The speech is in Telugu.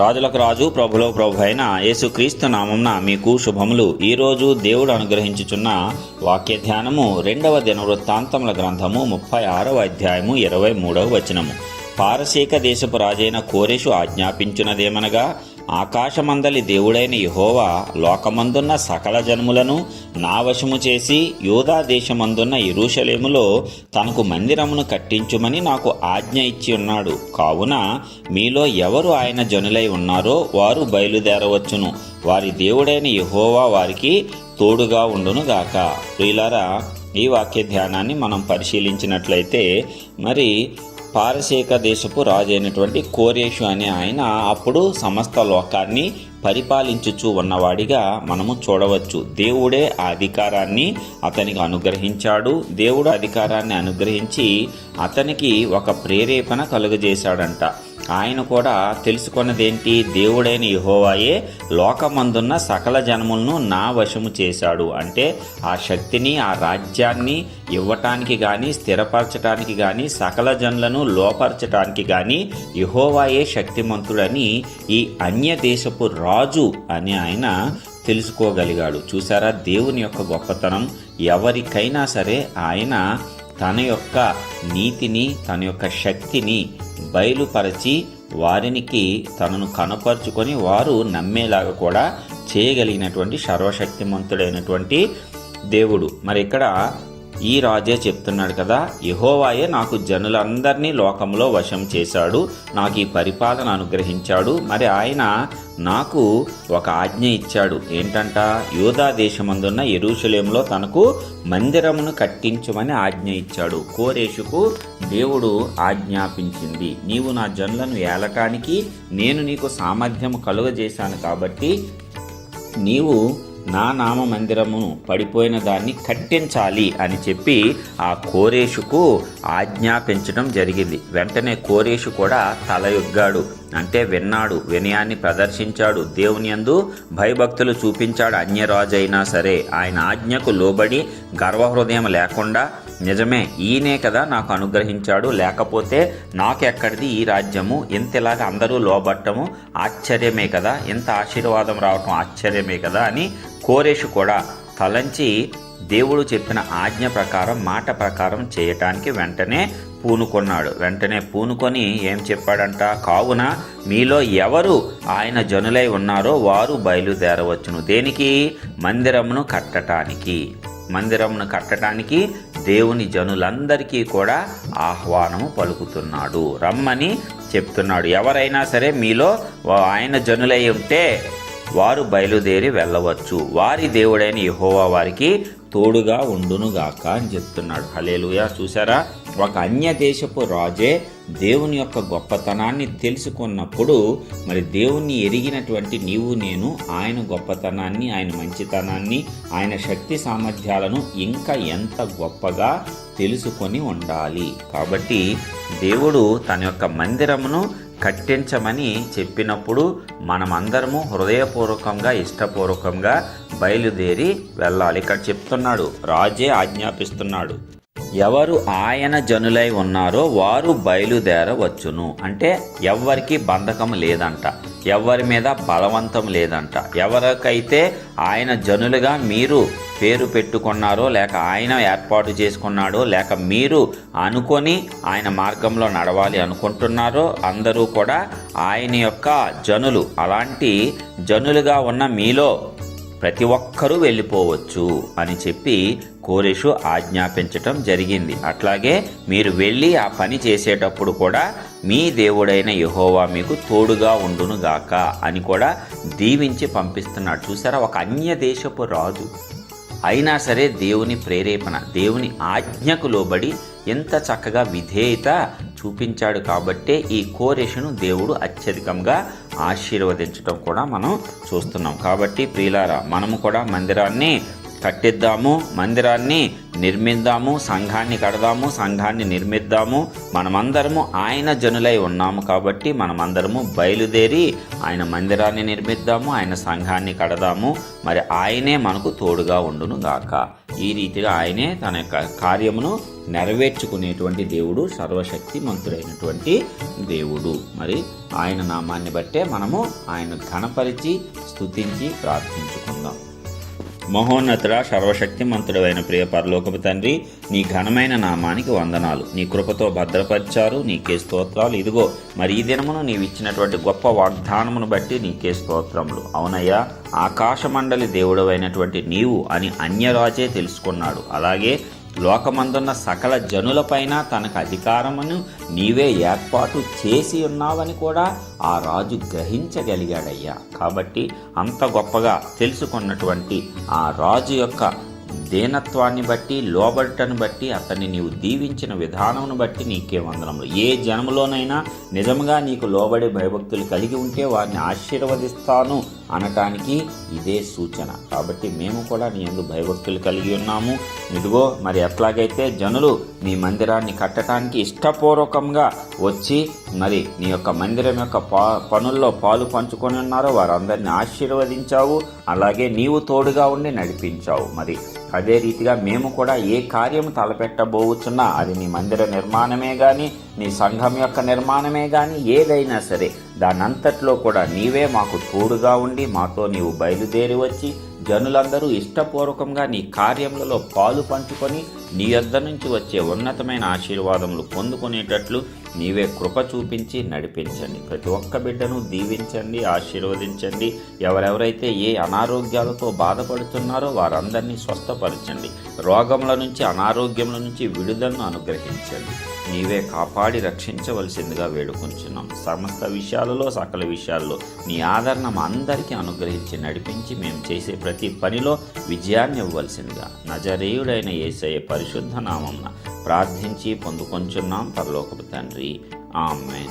రాజులకు రాజు ప్రభులో ప్రభు అయిన యేసుక్రీస్తు నామంన మీకు శుభములు. ఈరోజు దేవుడు అనుగ్రహించుచున్న వాక్య ధ్యానము రెండవ దినవృత్తాంతముల గ్రంథము ముప్పై ఆరవ అధ్యాయము ఇరవై మూడవ వచనము. పారసీక దేశపు రాజైన కోరేషు ఆజ్ఞాపించినదేమనగా ఆకాశమందలి దేవుడైన యహోవా లోకమందున్న సకల జన్ములను నా వశము చేసి యూదా దేశమందున్న ఇరుషలేములో తనకు మందిరమును కట్టించుమని నాకు ఆజ్ఞ ఇచ్చి ఉన్నాడు. కావున మీలో ఎవరు ఆయన జనులై ఉన్నారో వారు బయలుదేరవచ్చును. వారి దేవుడైన యహోవా వారికి తోడుగా ఉండును గాక. ప్రియులారా ఈ వాక్య ధ్యానాన్ని మనం పరిశీలించినట్లయితే మరి పారసీక దేశపు రాజు అయినటువంటి కోరేషు అనే ఆయన అప్పుడు సమస్త లోకాన్ని పరిపాలించుచు ఉన్నవాడిగా మనము చూడవచ్చు. దేవుడే ఆ అధికారాన్ని అతనికి అనుగ్రహించాడు. దేవుడు అధికారాన్ని అనుగ్రహించి అతనికి ఒక ప్రేరేపణ కలుగజేశాడంట. ఆయన కూడా తెలుసుకున్నదేంటి? దేవుడైన యహోవాయే లోకమందున్న సకల జనములను నా వశము చేశాడు. అంటే ఆ శక్తిని ఆ రాజ్యాన్ని ఇవ్వటానికి కానీ స్థిరపరచటానికి కానీ సకల జనులను లోపరచటానికి కానీ యహోవాయే శక్తిమంతుడని ఈ అన్య దేశపు రాజు అని ఆయన తెలుసుకోగలిగాడు. చూసారా దేవుని యొక్క గొప్పతనం. ఎవరికైనా సరే ఆయన తన యొక్క నీతిని తన యొక్క శక్తిని బయలుపరచి వారికి తనను కనపరుచుకొని వారు నమ్మేలాగా కూడా చేయగలిగినటువంటి సర్వశక్తిమంతుడైనటువంటి దేవుడు. మరి ఇక్కడ ఈ రాజే చెప్తున్నాడు కదా యహోవాయే నాకు జనులందరినీ లోకంలో వశం చేశాడు నాకు ఈ పరిపాలన అనుగ్రహించాడు మరి ఆయన నాకు ఒక ఆజ్ఞ ఇచ్చాడు. ఏంటంట? యూదా దేశమందున్న ఎరుషలేంలో తనకు మందిరమును కట్టించమని ఆజ్ఞ ఇచ్చాడు. కోరేషుకు దేవుడు ఆజ్ఞాపించింది నీవు నా జనులను ఏలటానికి నేను నీకు సామర్థ్యం కలుగజేశాను కాబట్టి నీవు నా నామ మందిరమును పడిపోయిన దాన్ని కట్టించాలి అని చెప్పి ఆ కోరేషుకు ఆజ్ఞాపించడం జరిగింది. వెంటనే కోరేషు కూడా తలయొగ్గాడు అంటే విన్నాడు వినయాన్ని ప్రదర్శించాడు. దేవుని యందు భయభక్తులు చూపించాడు. అన్యరాజు అయినా సరే ఆయన ఆజ్ఞకు లోబడి గర్వహృదయం లేకుండా నిజమే ఈయనే కదా నాకు అనుగ్రహించాడు. లేకపోతే నాకెక్కడిది ఈ రాజ్యము? ఇంతలాగా అందరూ లోబట్టము? ఆశ్చర్యమే కదా. ఇంత ఆశీర్వాదం రావటం ఆశ్చర్యమే కదా అని కోరేషు కూడా తలంచి దేవుడు చెప్పిన ఆజ్ఞ ప్రకారం మాట ప్రకారం చేయటానికి వెంటనే పూనుకున్నాడు. వెంటనే పూనుకొని ఏం చెప్పాడంట? కావున మీలో ఎవరు ఆయన జనులై ఉన్నారో వారు బయలుదేరవచ్చును. దేనికి? మందిరమును కట్టటానికి. మందిరమును కట్టడానికి దేవుని జనులందరికీ కూడా ఆహ్వానము పలుకుతున్నాడు. రమ్మని చెప్తున్నాడు. ఎవరైనా సరే మీలో ఆయన జనులై ఉంటే వారు బయలుదేరి వెళ్ళవచ్చు. వారి దేవుడైన యహోవా వారికి తోడుగా ఉండునుగాక అని చెప్తున్నాడు. హలేలుయా చూసారా ఒక అన్య దేశపు రాజే దేవుని యొక్క గొప్పతనాన్ని తెలుసుకున్నప్పుడు మరి దేవుణ్ణి ఎరిగినటువంటి నీవు నేను ఆయన గొప్పతనాన్ని ఆయన మంచితనాన్ని ఆయన శక్తి సామర్థ్యాలను ఇంకా ఎంత గొప్పగా తెలుసుకొని ఉండాలి. కాబట్టి దేవుడు తన యొక్క మందిరమును కట్టించమని చెప్పినప్పుడు మనమందరము హృదయపూర్వకంగా ఇష్టపూర్వకంగా బయలుదేరి వెళ్ళాలి. ఇక్కడ చెప్తున్నాడు రాజే ఆజ్ఞాపిస్తున్నాడు. ఎవరు ఆయన జనులై ఉన్నారో వారు బయలుదేరవచ్చును. అంటే ఎవరికి బంధకం లేదంట. ఎవరి మీద బలవంతం లేదంట. ఎవరికైతే ఆయన జనులుగా మీరు పేరు పెట్టుకున్నారో లేక ఆయన ఏర్పాటు చేసుకున్నాడో లేక మీరు అనుకొని ఆయన మార్గంలో నడవాలి అనుకుంటున్నారో అందరూ కూడా ఆయన యొక్క జనులు. అలాంటి జనులుగా ఉన్న మీలో ప్రతి ఒక్కరూ వెళ్ళిపోవచ్చు అని చెప్పి కోరేషు ఆజ్ఞాపించటం జరిగింది. అట్లాగే మీరు వెళ్ళి ఆ పని చేసేటప్పుడు కూడా మీ దేవుడైన యహోవా మీకు తోడుగా ఉండును గాక అని కూడా దీవించి పంపిస్తున్నాడు. చూసారా? ఒక అన్య దేశపు రాజు. అయినా సరే దేవుని ప్రేరేపణ దేవుని ఆజ్ఞకు లోబడి ఎంత చక్కగా విధేయత చూపించాడు కాబట్టే ఈ కోరేషను దేవుడు అత్యధికంగా ఆశీర్వదించడం కూడా మనం చూస్తున్నాం. కాబట్టి ప్రియులారా మనము కూడా మందిరాన్ని కట్టిద్దాము. మందిరాన్ని నిర్మిద్దాము సంఘాన్ని కడదాము సంఘాన్ని నిర్మిద్దాము. మనమందరము ఆయన జనులై ఉన్నాము కాబట్టి మనమందరము బయలుదేరి ఆయన మందిరాన్ని నిర్మిద్దాము ఆయన సంఘాన్ని కడదాము. మరి ఆయనే మనకు తోడుగా ఉండును గాక. ఈ రీతిగా ఆయనే తన యొక్క కార్యమును నెరవేర్చుకునేటువంటి దేవుడు సర్వశక్తి మంతుడైనటువంటి దేవుడు. మరి ఆయన నామాన్ని బట్టే మనము ఆయన ఘనపరిచి స్థుతించి ప్రార్థించుకుందాం. మహోన్నతుడ సర్వశక్తిమంతుడైన ప్రియ పరలోకపు తండ్రి నీ ఘనమైన నామానికి వందనాలు. నీ కృపతో భద్రపరిచారు నీకే స్తోత్రాలు. ఇదిగో మరి ఈ దినమును నీవు ఇచ్చినటువంటి గొప్ప వాగ్దానమును బట్టి నీకే స్తోత్రములు. అవునయ్యా ఆకాశమండలి దేవుడవైనటువంటి నీవు అని అన్యరాజే తెలుసుకున్నాడు. అలాగే లోకమందున్న సకల జనులపైన తనకు అధికారమును నీవే ఏర్పాటు చేసి ఉన్నావని కూడా ఆ రాజు గ్రహించగలిగాడయ్యా. కాబట్టి అంత గొప్పగా తెలుసుకున్నటువంటి ఆ రాజు యొక్క దీనత్వాన్ని బట్టి లోబడటను బట్టి అతన్ని నీవు దీవించిన విధానమును బట్టి నీకే వందనములు. ఏ జనములోనైనా నిజంగా నీకు లోబడే భయభక్తులు కలిగి ఉంటే వారిని ఆశీర్వదిస్తాను అనటానికి ఇదే సూచన. కాబట్టి మేము కూడా నీ ఎందు భయభక్తులు కలిగి ఉన్నాము. ఇదిగో మరి ఎట్లాగైతే జనులు నీ మందిరాన్ని కట్టడానికి ఇష్టపూర్వకంగా వచ్చి మరి నీ యొక్క మందిరం యొక్క పా పనుల్లో పాలు పంచుకొని ఉన్నారో వారందరిని ఆశీర్వదించావు. అలాగే నీవు తోడుగా ఉండి నడిపించావు. మరి అదే రీతిగా మేము కూడా ఏ కార్యం తలపెట్టబోవచ్చున్నా అది నీ మందిర నిర్మాణమే కానీ నీ సంఘం యొక్క నిర్మాణమే కానీ ఏదైనా సరే దానంతట్లో కూడా నీవే మాకు తోడుగా ఉండి మాతో నీవు బయలుదేరి వచ్చి జనులందరూ ఇష్టపూర్వకంగా నీ కార్యములలో పాలు పంచుకొని నీ యొద్ద నుంచి వచ్చే ఉన్నతమైన ఆశీర్వాదములు పొందుకునేటట్లు నీవే కృప చూపించి నడిపించండి. ప్రతి ఒక్క బిడ్డను దీవించండి ఆశీర్వదించండి. ఎవరెవరైతే ఏ అనారోగ్యాలతో బాధపడుతున్నారో వారందరినీ స్వస్థపరచండి. రోగముల నుంచి అనారోగ్యముల నుంచి విడుదలను అనుగ్రహించండి. నీవే కాపాడి రక్షించవలసిందిగా వేడుకుంటున్నాం సమస్త విషయాలలో సకల విషయాల్లో నీ ఆదరణ మా అందరికీ అనుగ్రహించి నడిపించి మేము చేసే ప్రతి పనిలో విజయాన్ని ఇవ్వవలసిందిగా నజరేయుడైన ఏసయ్య పరిశుద్ధ నామంన ప్రార్థించి పొందుకొంచున్నాం. పరలోకపు తండ్రి. ఆమె